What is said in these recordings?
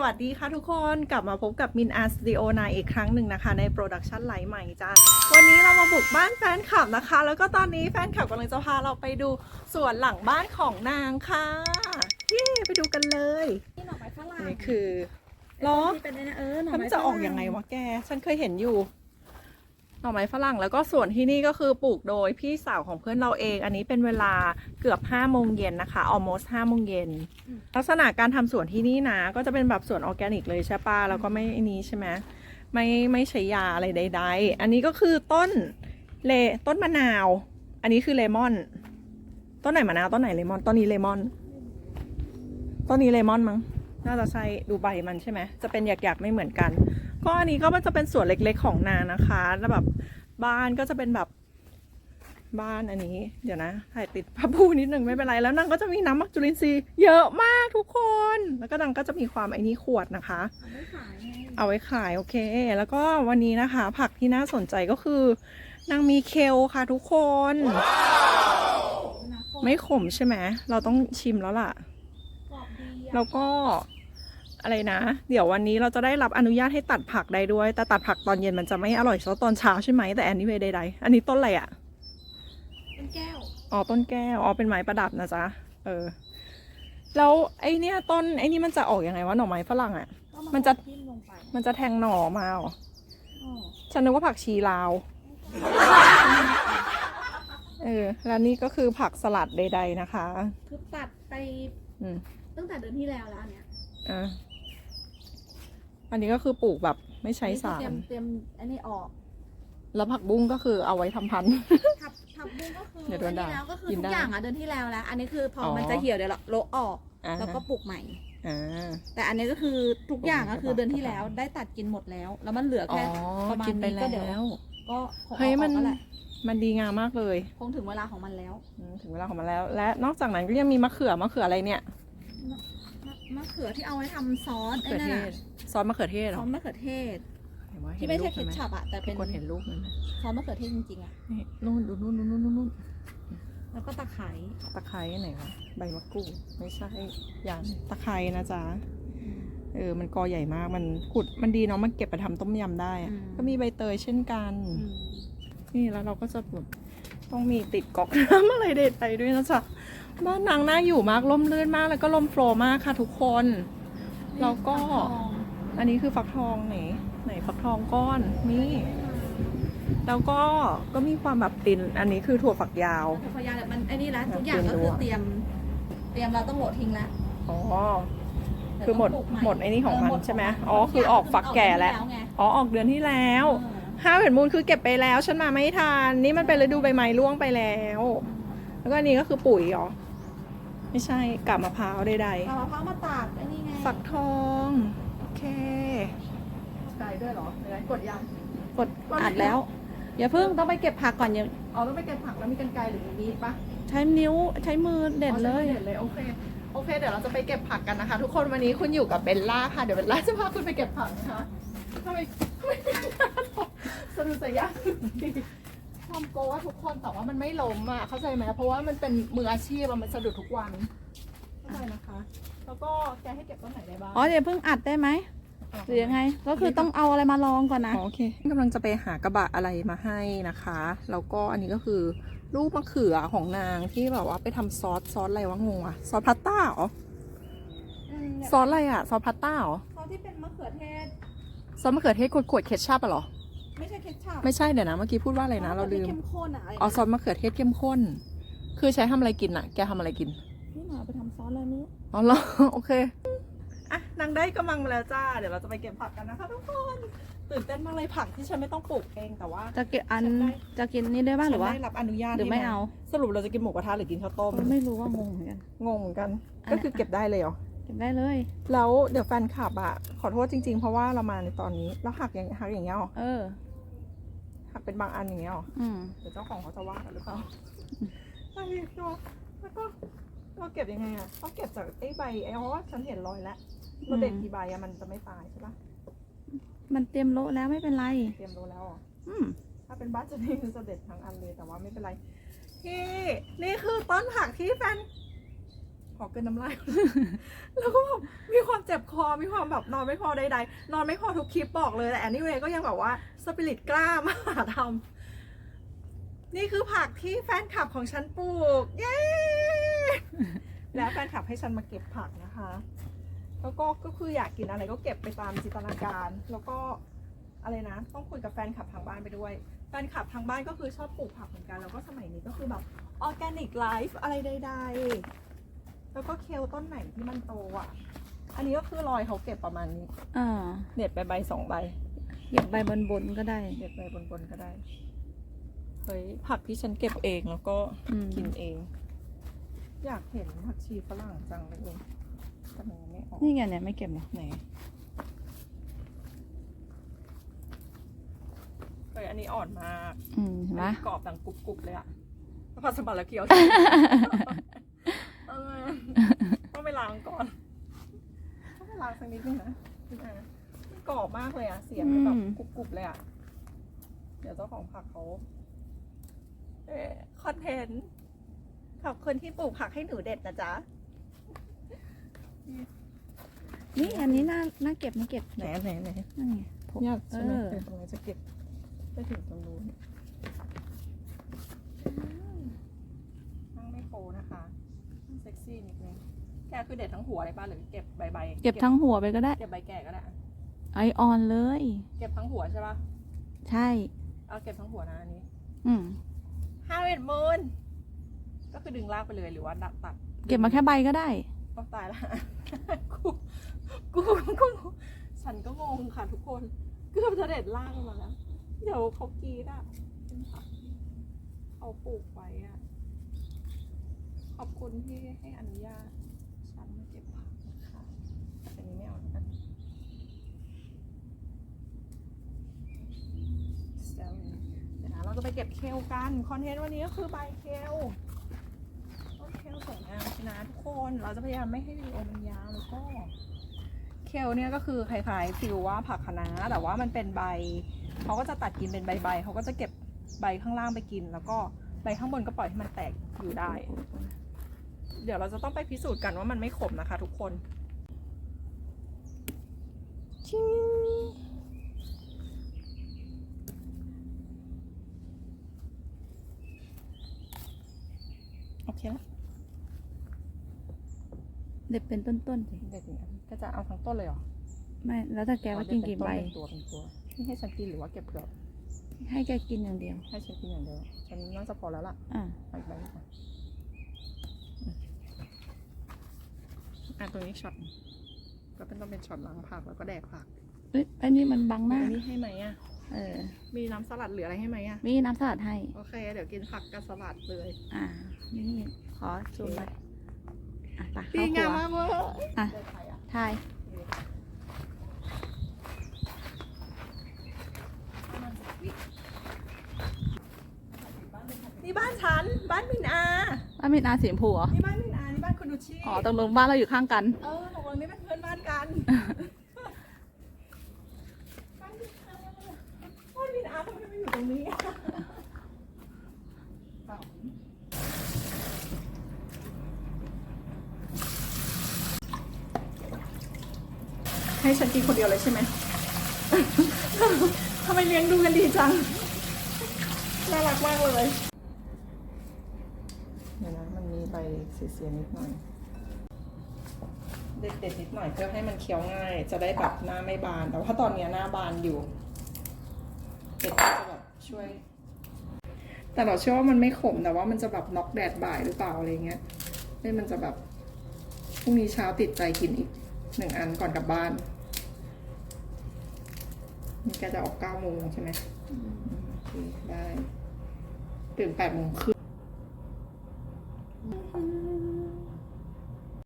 สวัสดีค่ะทุกคนกลับมาพบกับมินอาร์สตูดิโอนอีกครั้งหนึ่งนะคะ ในโปรดักชันไลฟ์ใหม่จ้าวันนี้เรามาบุกบ้านแฟนคลับนะคะ แล้วก็ตอนนี้แฟนคลับกำลังจะพาเราไปดูสวนหลังบ้านของนางค่ะเย้ไปดูกันเลยนี่หน่อไม้ฝรั่อังนนี้คือล้อที่เป็นไอ้นะเออหน่อแล้วไม้มันจะออกยังไงวะแก ฉันเคยเห็นอยู่ หน่อไม้ฝรั่งแล้วก็ส่วนที่นี่ก็คือปลูกโดยพี่สาวของเพื่อนเราเอง อันนี้เป็นเวลาเกือบ5้าโมงเย็นนะคะ almost 5้าโมงเย็นลักษณะการทำสวนที่นี่นะ ก็จะเป็นแบบสวนออร์แกนิกเลยใช่ปะแล้วก็ไม่ไอ้นี้ใช่ไหมไม่ไม่ใช้ยาอะไรใด ๆ อันนี้ก็คือต้นเลต้นมะนาว อันนี้คือเลมอน ต้นไหนมะนาวต้นไหนเลมอนต้นนี้เลมอน ต้นนี้เลมอนมั้งน่าจะใช่ดูใบมันใช่ไหมจะเป็นหยักๆไม่เหมือนกัน ก็อันนี้ก็มันจะเป็นส่วนเล็กๆของนานะคะ แล้วแบบบ้านก็จะเป็นแบบบ้านอันนี้ เดี๋ยวนะ ถ่ายติดพระพูนิดหนึ่งไม่เป็นไร แล้วนางก็จะมีน้ำมักจุลินทรีย์เยอะมากทุกคน แล้วก็นางก็จะมีความไอ้นี้ขวดนะคะ เอาไม่ขายไงเอาไว้ขายโอเค แล้วก็วันนี้นะคะ ผักที่น่าสนใจก็คือนางมีเคลค่ะทุกคนนะไม่ขมใช่ไหม เราต้องชิมแล้วล่ะกรอบดีอะแล้วก็ อะไรนะ เดี๋ยววันนี้เราจะได้รับอนุญาตให้ตัดผักได้ด้วย แต่ตัดผักตอนเย็นมันจะไม่อร่อยเท่าตอนเช้าใช่ไหมแต่อันนี้เวใดๆอันนี้ต้นอะไรอะ่ะเป็นแก้วอ๋อต้นแก้วอ๋อเป็นไม้ประดับนะจ๊ะเออแล้วไอเนี้ยต้นไอนี่มันจะออกยังไงวะหน่อไม้ฝรั่งอะ่ะก็มันจะทิ่มลงไปมันจะแทงหน่อมาเหรออ๋อฉันนึกว่าผักชีลาว เออ แล้วนี่ก็คือผักสลัดใด ๆ นะคะ คือตัดไปอืมตั้งแต่เดือนที่แล้วแล้วอันเนี้ยอะ อันนี้ก็คือปลูกแบบไม่ใช้สาเตรียรมเตรียมอันนี้ออก แล้วผักบุ้งก็คือเอาไว้ทำพันธุ์ ทับทับบุ้งก็คือเดี๋ยวโดนด่าอัแล้วก็คือกินทุได้กอย่างอะเดือนที่แล้วแล้ว อันนี้คือพอออ มันจะเหี่ยวเดี๋ยวเราโละออก อ่าแล้วก็ปลูกใหม่ อ่า แต่อันนี้ก็คือทุกอย่างก็คือเดือนที่แล้วได้ตัดกินหมดแล้ว แล้วมันเหลืออ๋อ แค่ ประมาณกินไปนี้ก็เดี๋ยวแล้วก็คงเฮ้ยอาออกมัน แล้วแหละมันดีงามมากเลย คงถึงเวลาของมันแล้ว อืมถึงเวลาของมันแล้ว และนอกจากนั้นก็ยังมีมะเขือ มะเขืออะไรเนี่ยมะ มะเขือที่เอาไว้ทำซอสมะไอ้เขือนั่นเทอะศซอสมะเขือเทศเหรซออสมะเขือเทศ เห็นว่าที่ไม่ใช่ห็เคนรูปชับอะแต่ทุเป็กนคนเห็นรูปมันไหมซอสมะเขือเทศจริงๆอะนี่นู่นดูนู่นนู่นนู่นนู่นแล้วก็ตะไคร้ตะไคร้ไหนวะใบมะกรูดไม่ใช่อย่างตะไคร้นะจ๊ะเออมันกอใหญ่มากมันขุดมันดีเนาะมันเก็บไปทำต้มยำได้อะก็มีใบเตยเช่นกัน อืมนี่แล้วเราก็จะแบบต้องมีติดก๊อกน้ำอะไรเด็ดไปด้วยนะจ๊ะ บ้านนางน่าอยู่มากล่มลื่นมากแล้วก็ลมโฟลว์มากค่ะทุกคน แล้วก็อันนี้คือฟักทองไหนไหนฟักทองก้อนนี่แล้วก็ก็มีความแบบตินอันนี้คือถั่วฝักยาวแต่พอยาแบบมันไอ้นี่แล้วอยากทุกอย่างก็กินดูคืออะเตรียม เตรียมเราต้องโหลดทิ้งแล้วอ๋อเยวคือหมดต้งปลูกใหมดไอ้นี่ของมันเดใช่ไหมขงนอ๋อคือออกฝักแก่แล้วออกเดือนที่ไงอ๋อออกเดือนที่แล้วเออห้าเห็นมูลคือเก็บไปแล้วฉันมาไม่ทันนี่มันเป็นฤดูใบไม้ร่วงไปแล้ว แล้วก็อันนี้ก็คือปุ๋ยเหรอ ไม่ใช่กาบมะพร้าวใดเอามะพร้าวมาตากไอ้นี่ไงๆฝักทอง โอเค ไกลด้วยเหรอไหนกดยังกด อัดแล้ว อย่าเพิ่งต้องไปเก็บผักก่อนอย่าอ๋อต้องไปเก็บผักแล้วมีกันไกลหรือมีมีดปะใช้นิ้วใช้มือเด็ดเลย อ๋อใช่เด็ดเลยโอเคโอเค เดี๋ยวเราจะไปเก็บผักกันนะคะ ทุกคนวันนี้คุณอยู่กับเบลล่าค่ะเดี๋ยวเบลล่าจะพาคุณไปเก็บผักนะคะทำไมทำไมสนุกสยาก ความโกว่าทุกคนแต่ว่ามันไม่ล้มอะเข้าใจไหมเพราะว่ามันเป็นมืออาชีพอะมันสะดุดทุกวันเข้าใจนะคะ แล้วก็แกให้เก็บต้นไหนได้บ้างอ๋ออย่าเพิ่งอัดได้ไหมหรือยังไง ก็คือต้องเอาอะไรมาลองก่อนนะอ๋อโอเคกำลังจะไปหากระบะอะไรมาให้นะคะ แล้วก็อันนี้ก็คือลูกมะเขือของนางที่แบบว่าไปทำซอสซอสอะไรวะงงอะซอสพาสต้าเหรอซอสอะไรอะซอสพาสต้าเหรอซอสที่เป็นมะเขือเทศซอสมะเขือเทศขวดขวดเคชัพอะเหรอ ไม่ใช่เคชัพไม่ใช่เดี๋ยวนะเมื่อกี้พูดว่าอะไรนะ เราลืมเข้มข้นอะอ๋อซอสมะเขือเทศเข้มข้น คือใช้ทำอะไรกินอะแกทำอะไรกินนี่หน่อยไปทำซอสอะไรนี้อ๋อเหรอ โอเค อะนางได้กำลังมาแล้วจ้า เดี๋ยวเราจะไปเก็บผักกันนะคะทุกคน ตื่นเต้นมากเลยผักที่ฉันไม่ต้องปลูกเองแต่ว่า จะเก็บอันฉันได้จะกินนี่ได้บ้างหรือว่า ฉันได้รับอนุญาตหรือไม่ให้เอา สรุปเราจะกินหมูกระทะหรือกินข้าวต้ม ไม่รู้ว่างงเหมือนกัน งงเหมือนกันอะก็คือเก็บได้เลยเหรอ เก็บได้เลย แล้วเดี๋ยวแฟนคลับอะขอโทษจริงๆ เพราะว่าเรามาในตอนนี้ แล้วหักอย่างหักอย่างเงี้ยเหรอ เออ หักเป็นบางอันอย่างเงี้ยเหรออืมเดี๋ยวเจ้าของเขาจะว่ากันหรือเปล่าใช่ตัวแล้วก็เราเก็บยังไงอะต้องเก็บจากไอ้ใบไอ้เพราะว่าฉันเห็นรอยแล้วเราเด็ดกี่ใบอะมันจะไม่ตายใช่ปะมันเตรียมโละแล้วไม่เป็นไร เตรียมรู้แล้วเหรออืมถ้าเป็นบ้านจะนี่คือจะเด็ดทั้งอันเลยแต่ว่าไม่เป็นไรที่นี่คือต้นผักที่แฟน ขอเกินน้ำลาย แล้วก็แบบมีความเจ็บคอ มีความแบบนอนไม่พอใดๆ นอนไม่พอทุกคลิปบอกเลย แต่แอนนี่เวก็ยังแบบว่าสปิริตกล้ามาหาทำนี่คือผักที่แฟนคลับของฉันปลูก เย้ แล้วแฟนคลับให้ฉันมาเก็บผักนะคะ แล้วก็ ก็คืออยากกินอะไรก็เก็บไปตามจินตนาการ แล้วก็อะไรนะ ต้องคุยกับแฟนคลับทางบ้านไปด้วย แฟนคลับทางบ้านก็คือชอบปลูกผักเหมือนกัน แล้วก็สมัยนี้ก็คือแบบออร์แกนิกไลฟ์อะไรใดๆ แล้วก็เคลต้นไหนที่มันโตอะ อันนี้ก็คือรอยเขาเก็บประมาณนี้ อ่าเด็ดไปใบสองใบเก็บใบบนบนๆก็ได้ เด็ดไปบนๆก็ได้ เฮ้ยผักที่ฉันเก็บเองแล้วก็อืม กินเอง อยากเห็นผักชีฝรั่งจังเลยเองแต่มันยังไม่ออก นี่ไงเนี่ยไม่เก็บหรอไหนเฮ้ยอันนี้อ่อนมากอืมเห็นไหม อันนี้กรอบดังกรุบๆเลยอะแล้วผัดสบัดละเกี๊ยว เออต้องไปล้างก่อนต้องไปล้างสักนิดนึงนะคุณอามันกรอบมากเลยอะเสียงมันแบบกรุบๆเลยอะเดี๋ยวเจ้าของผักเขาเอ๊ะคอนเทนต์ขอบคุณที่ปลูกผักให้หนูเด็ดนะจ๊ะ นี่อันนี้น่าน่าเก็บน่าเก็บไหนไหนไหนนั่นไงผมยากใช่ไหมเออเดี๋ยวตรงนี้จะเก็บไปถึงตรงนู้นนั่งไม่โฟนะคะนั่งเซ็กซี่นิดนึงแกคือเด็ดทั้งหัวเลยป่ะหรือเก็บใบใบเก็บทั้งหัวไปก็ได้ เก็บใบแก่ก็ได้ ไอออนเลย เก็บทั้งหัวใช่ป่ะใช่ เอาเก็บทั้งหัวนะอันนี้อืมห้าเอ็ดมูนก็คือดึงรากไปเลยหรือว่าดัดตัดเก็บมาแค่ใบก็ได้ต้องตายละกูกูกูฉันก็งงค่ะทุกคนเกือบจะเด็ดรากออกมาแล้ว เดี๋ยวเขากรีดอะเป็นผักที่เขาปลูกไว้อะ ขอบคุณที่ให้อนุญาตฉันมาเก็บผักนะคะแต่อันนี้ไม่เอานะเดี๋ยวนะเราจะไปเก็บเคลกัน คอนเทนต์วันนี้ก็คือใบเคลต้นเคลสวยงามนะทุกคน เราจะพยายามไม่ให้วีโอมันยาวแล้วก็เคลเนี่ยก็คือคล้ายๆฟิลว่าผักคะน้าแต่ว่ามันเป็นใบเขาก็จะตัดกินเป็นใบๆเขาก็จะเก็บใบข้างล่างไปกิน แล้วก็ใบข้างบนก็ปล่อยให้มันแตกอยู่ได้ เดี๋ยวเราจะต้องไปพิสูจน์กันว่ามันไม่ขมนะคะ ทุกคนชิงโอเคแล้วเด็ดเป็นต้นๆสิเด็ดเนี่ยก็จะเอาทั้งต้นเลยเหรอ ไม่ แล้วแต่แกว่ากินกี่ใบ เป็นตัวเป็นตัวนี่ให้ฉันกินหรือว่าเก็บเปลือกให้แกกินอย่างเดียว ให้ฉันกินอย่างเดียว ฉันน่าจะพอแล้วล่ะ อ่าเอาอีกใบหนึ่ง อนอะตรงนี้ช็อตก็เป็นต้องเป็นช็อตล้างผักแล้วก็แดกผักเอ้ยอันนี้มันบังหน้า อันนี้ให้ไหมอะ เออ มีน้ำสลัดเหลืออะไรให้ไหมอะ มีน้ำสลัดให้ โอเค เดี๋ยวกินผักกับสลัดเลย อ่า นี่ขอซูมไปอะไปดีเข้าคงารัมวมากเวอร์อะเดินไปอะทายนี่บ้านฉัน บ้านมินอาอ้ามีนาสีชมพูเหรอ นี่บ้านมิน ชีอ๋อตรงลงบ้านเราอยู่ข้างกัน เออตกลงนี่เป็นเพื่อนบ้านกันบ้านมินอาบ้านมินอาทำไมไม่อยู่ตรงนี้อะให้ฉันกินคนเดียวเลยใช่ไหมทำไมเลี้ยงดูกันดีจัง น่ารักมากเลยเดี๋ยวนะมันมีใบเสียๆนิดหน่อย เด็ดๆนิดหน่อยเพื่อให้มันเคี้ยวง่าย จะได้แบบหน้าไม่บาน แต่ว่าตอนนี้หน้าบานอยู่เด็ดก็จะแบบช่วย แต่เราเชื่อว่ามันไม่ขมแต่ว่ามันจะแบบน็อกแดดบ่ายหรือเปล่าอะไรเงี้ยให้มันจะแบบพรุ่งนี้เช้าติดใจกินอีกหนึ่งอันก่อนกลับบ้านนี่แกจะออกเก้าโมงใช่ไหมโอเคได้ตื่นแปดโมงครึ่ง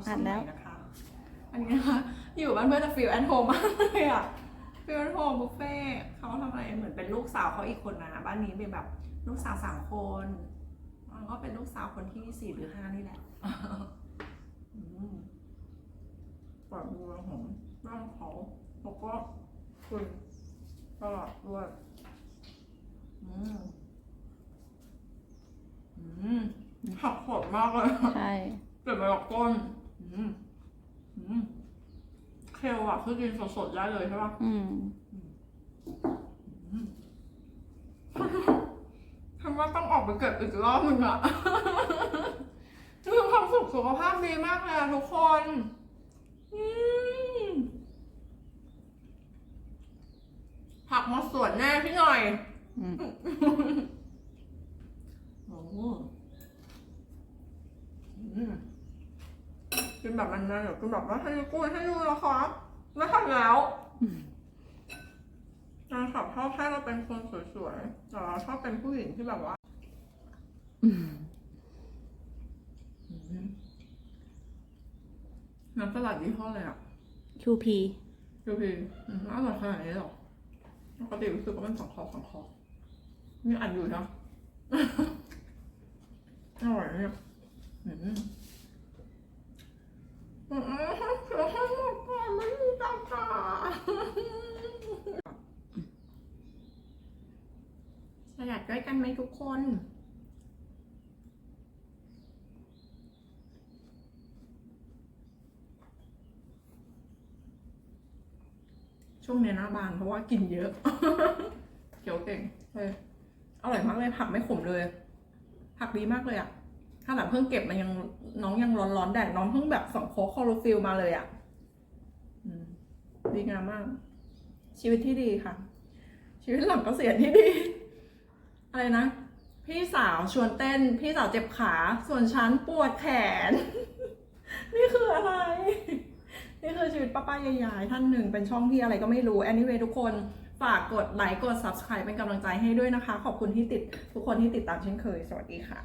อ่านแล้ว อันนี้นะคะอยู่บ้านเพื่อนจะฟิลแอนโฮมมากเลยอะฟิลแอนโฮมบุฟเฟ่เขาทำอะไรเหมือนเป็นลูกสาวเขาอีกคนนะบ้านนี้เป็นแบบลูกสาวสามคนมันก็เป็นลูกสาวคนที่สี่หรือห้านี่แหละอืมปลอดบัวหอมบ้านเขาแล้วก็คุณตลอดด้วยอืมอืมผักสดมากเลยใช่เกิดมาจากก้นมอืม เคลอะคือกินสดๆได้เลยใช่ปะอืมฉันว่าต้องออกไปเก็บอีกรอบหนึ่งอะมีความสุขสุขภาพดีมากเลยอะทุกคนอืมผักมาสวนแน่พี่หน่อย อืมโอ้ม กินแบบมันนะเดี๋ยวกินแบบว่าให้ดูกุ้ยให้ดูนะคะไม่ทำแล้วอืมนางขับชอบให้เราเป็นคนสวยๆแต่เราชอบเป็นผู้หญิงที่แบบว่าอืมน้ำสลัดยี่ห้ออะไรอะชูพีดูพี่อืมอร่อยขนาดนี้หรอปกติรู้สึกว่ามันสองคอสองคอนี่อันอยู่นะอร่อยเนี่ย สลัดด้วยกันไหมทุกคนช่วงเนี้ยหน้าบานเพราะว่ากินเยอะเกี่ยวเก่งเฮ้ยอร่อยมากเลยผักไม่ขมเลย ผักดีมากเลยอะ ถ้าหลังเพิ่งเก็บมันยังน้องยังร้อนๆแดดน้องเพิ่งแบบสองโคคอโรฟิลมาเลยอะอืมดีงามมาก ชีวิตที่ดีค่ะ ชีวิตหลังเกษียณที่ดี อะไรนะ พี่สาวชวนเต้น พี่สาวเจ็บขา ส่วนฉันปวดแขน นี่คืออะไร นี่คือชีวิตป้าป้ายายๆท่านหนึ่งเป็นช่องที่อะไรก็ไม่รู้ anyway ทุกคนฝากกดไลค์กด subscribe เป็นกำลังใจให้ด้วยนะคะ ขอบคุณที่ติดทุกคนที่ติดตามเช่นเคย สวัสดีค่ะ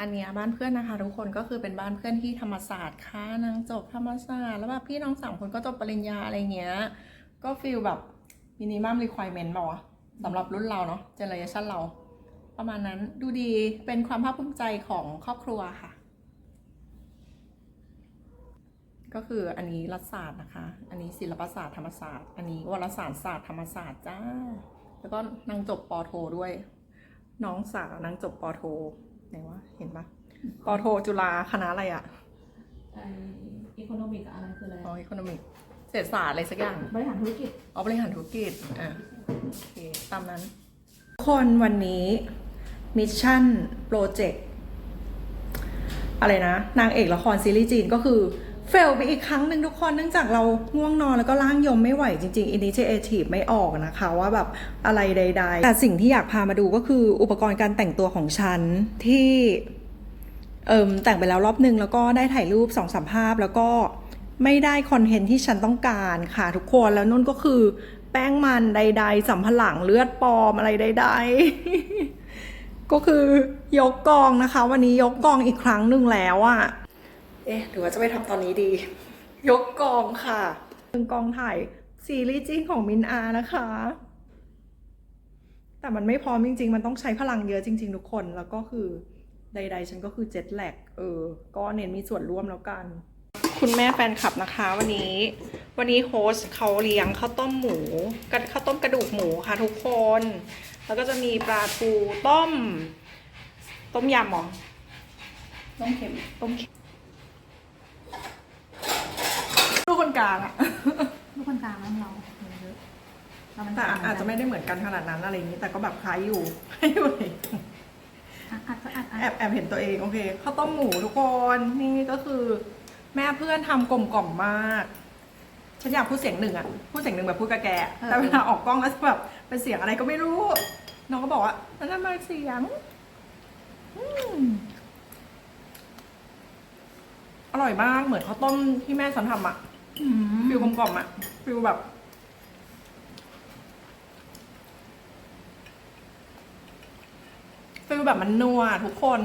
อันเนี้ยบ้านเพื่อนนะคะทุกคนก็คือเป็นบ้านเพื่อนที่ธรรมศาสตร์ค่ะนางจบธรรมศาสตร์แล้วแบบพี่น้องสามคนก็จบปริญญาอะไรเงี้ย ก็ฟีลแบบมินิมัมรีคว i เมนต์ป่าวะสำหรับรุ่นเราเนาะเจเนอเรชันเรา ประมาณนั้นดูดีเป็นความภาคภูมิใจของครอบครัวค่ะ ก็คืออันนี้รัฐศาสตร์นะคะ อันนี้ศิลปศาสตร์ธรรมศาสตร์ อันนี้วารสารศาสตร์ธรรมศาสตร์จ้า แล้วก็นางจบปอโทด้วย น้องสาวนางจบปอโท ไหนวะเห็นปะปอโทจุฬาคณะอะไรอะไออีโคโนมิกอะไรคืออะไรอ๋ออีโคโนมิกเศรษฐศาสตร์อะไรสักอย่างบริหารธุรกิจอ๋อบริหารธุรกิจอะโอเคตามนั้น คนวันนี้มิชชั่นโปรเจกต์อะไรนะ นางเอกละครซีรีส์จีนก็คือ เฟลไปอีกครั้งหนึ่งทุกคนเนื่องจากเราง่วงนอนแล้วก็ร่างยมไม่ไหวจริงๆอินิเชทีฟไม่ออกนะคะว่าแบบอะไรใด ๆ แต่สิ่งที่อยากพามาดูก็คืออุปกรณ์การแต่งตัวของฉันที่เอิมแต่งไปแล้วรอบนึงแล้วก็ได้ถ่ายรูปสองสามภาพแล้วก็ไม่ได้คอนเทนต์ที่ฉันต้องการค่ะทุกคนแล้วนุ่นก็คือแป้งมันใด ๆสัมผลังเลือดปลอมอะไรใด ๆ ก็คือยกกองนะคะ วันนี้ยกกองอีกครั้งหนึ่งแล้วอะ เอ๊ะ หรือว่าจะไปทำตอนนี้ดี ยกกองค่ะเป็นกองถ่ายซีรีส์จีนของมินอานะคะ แต่มันไม่พร้อมจริง ๆ มันต้องใช้พลังเยอะจริง ๆ ทุกคน แล้วก็คือใด ๆ ฉันก็คือเจ็ตแลกเออ ก็เน้นมีส่วนร่วมแล้วกัน คุณแม่แฟนคลับนะคะ วันนี้ วันนี้โฮสต์เขาเลี้ยงข้าวต้มหมูกับข้าวต้มกระดูกหมูค่ะทุกคน แล้วก็จะมีปลาทูต้ม ต้มยำเหรอต้องเข็มต้มเค็มลู กคนกลางอะลูกคนกลางนั่นเราเราเป็นแต่อาจจะไม่ได้เหมือนกันขนาดนั้นอะไรอย่างนี้ แต่ก็แบบคล้ายอยู่ให้อยู่เลยอัดอัดอัดแอบแอบเห็นตัวเองโอเคข้าวต้มหมูทุกคนนี่ก็คือ แม่เพื่อนทำกลมกล่อมมาก ฉันอยากพูดเสียงหนึ่งอะพูดเสียงหนึ่งแบบพูดกับแกอะแต่เวลาออกกล้องแล้วจะแบบเป็นเสียงอะไรก็ไม่รู้ น้องก็บอกว่าแล้วทำไมเสียงอืมอร่อยมากเหมือนข้าวต้มที่แม่ฉันทำอะอืม ฟิลกลมกล่อมอะฟิลแบบ ฟิลแบบมันนัวทุกคน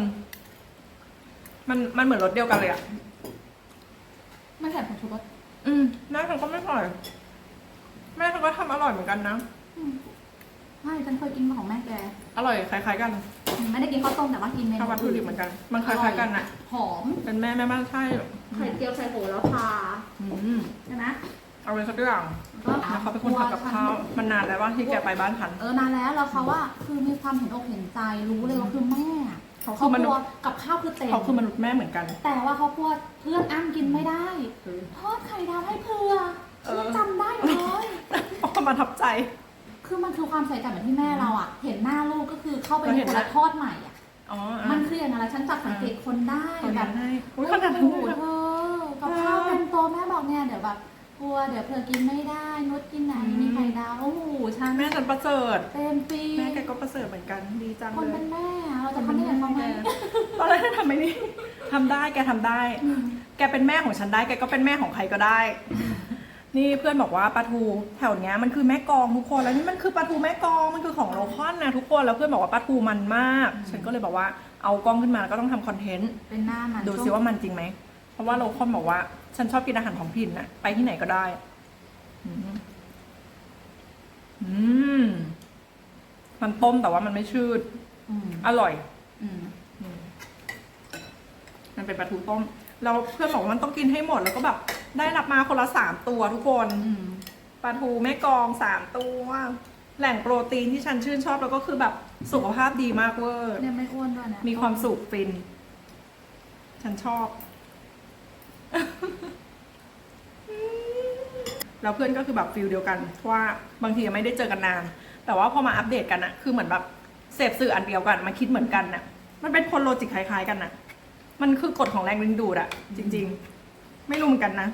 มันมันเหมือนรสเดียวกันเลยอะไม่ใส่ผงชูรสอืมแม่ฉันก็ไม่ปล่อย แม่ฉันก็ทำอร่อยเหมือนกันนะอืมใช่ฉันเคยกินของแม่แก อร่อยคล้ายๆกัน ไม่ได้กินข้าวต้มแต่ว่ากินเมนูถ้าวัตถุดิบเหมือนกัน มันคล้ายๆกันอะหอม เป็นแม่แม่บ้านใช่ไข่เจียวใส่โหระพาอืมใช่ไหมเอาเลยสักอย่างก็แล้วเขาเป็นคนทำกับข้าวมันนานแล้วว่าที่แกไปบ้านฉัน เออนานแล้วแล้วเขาว่าคือมีความเห็นอกเห็นใจรู้เลยว่าคือแม่ทเขาคคืรอบอมคนุรัษวย์กับข้าวคือเต็มเขาคือมนุษย์แม่เหมือนกัน แต่ว่าครอบครัวเพื่อนอ้ำกินไม่ได้คือทอดไข่ดาวให้เพื่อเออฉันจำได้เลยเขามาทับใจ คือมันคือความใส่ใจเหมือนที่แม่เราอะเห็นหน้าลูกก็คือเข้าไปเราในเห็นคนแล้ละวทอดใหม่อะอ๋อมันคืออย่างไรฉันจับสังเกตคนได้เขาแบดับ นให้อุ้ยขนาดนั้นโอ้โหเลยเธเหรออกับข้าวเป็นโตะแม่บอกเนี่ยเดี๋ยวแบบกลัวเดี๋ยวเพื่อกินไม่ได้นุชกินไหนอืม มีไข่ดาวโอ้โหฉันแม่ฉันประเสริฐ เต็มปีแม่แกก็ประเสริฐเหมือนกันดีจังคนเลเป็ยนแม่อะเราจะทำได้ยังไงเขาไหมตอนแรกทำไม่นี่ทำได้แกทำได้ อืมแกเป็นแม่ของฉันได้ แกก็เป็นแม่ของใครก็ได้ นี่เพื่อนบอกว่าปลาทูแถวเนี้ยมันคือแม่กองทุกคนแล้วนี่มันคือปลาทูแม่กองมันคือของโลคอนนะทุกคนแล้วเพื่อนบอกว่าปลาทูมันมาก ฉันก็เลยบอกว่าเอากล้องขึ้นมาแล้วก็ต้องทำคอนเทนต์เป็นหน้ามันดูช่ซิว่ามันจริงไหมเพราะว่าโลคอนบอกว่า ฉันชอบกินอาหารท้องถิ่นนะไปที่ไหนก็ได้ อืมอืมมันต้มแต่ว่ามันไม่ชืดอืมอร่อยอืมมันเป็นปลาทูต้ม เราเพื่อนบอกว่ามันต้องกินให้หมดแล้วก็แบบ ได้รับมาคนละสามตัวทุกคนอืมปลาทูแม่กองสามตัว แหล่งโปรตีนที่ฉันชื่นชอบแล้วก็คือแบบสุขภาพดีมากเวอร์เนี่ยไม่อ้วนด้วยนะมีความสุขฟิน ฉันชอบ แล้วเพื่อนก็คือแบบฟิลเดียวกันว่าบางทีไม่ได้เจอกันนาน แต่ว่าพอมาอัปเดตกันอะคือเหมือนแบบเสพสื่ออันเดียวกันมาคิดเหมือนกันน่ะ มันเป็นคนโลจิกคล้ายๆกันน่ะ มันคือกฎของแรงดึงดูดอะจริง ๆ ไม่รู้เหมือนกันนะ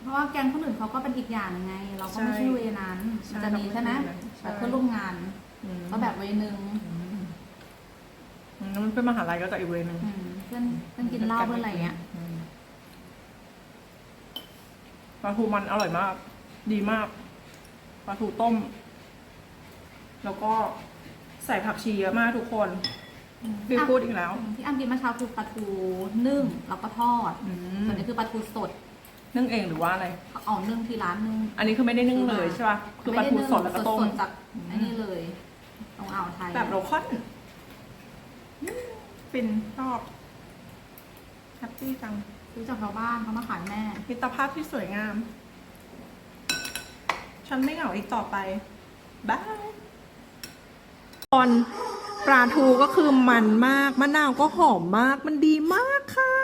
เพราะว่าแกงคนอื่นเขาก็เป็นอีกอย่างหนึ่งไง เราก็ไม่ใช่ใช่เวนั้นใช่มันจะมีใช่ไหมใช่ แบบเพื่อนร่วมงานอืมก็แบบเวนึงอืมแล้วมันเป็นมหาลัยก็จะอีกเวย์หนึงอืมเพื่อนเพื่อนกินเหล้าเพื่อนอะไรเงี้ยมปลาทูมันอร่อยมาก ดีมากปลาทูต้ม แล้วก็ใส่ผักชีเยอะมากทุกคน บิวพูดอีกแล้ว ที่อ้ำกินเมื่อเช้าคือปลาทูนึ่งแล้วก็ทอดอืมส่วนนี้คือปลาทูสดนึ่งเองหรือว่าอะไร เอานึ่งที่ร้านนึ่งอันนี้คือไม่ได้นึ่งเลยใช่ป่ะ คือปลาทูสดแล้วก็ต้มสดๆจากอันนี้เลยตรงอ่าวไทยแบบโลคอนฟินชอบแฮปปี้จังซื้อจากชาวบ้านเขามาขายแม่มิตรภาพที่สวยงาม ฉันไม่เหงาอีกต่อไป บายตอน ปลาทูก็คือมันมาก มะนาวก็หอมมาก มันดีมากค่ะ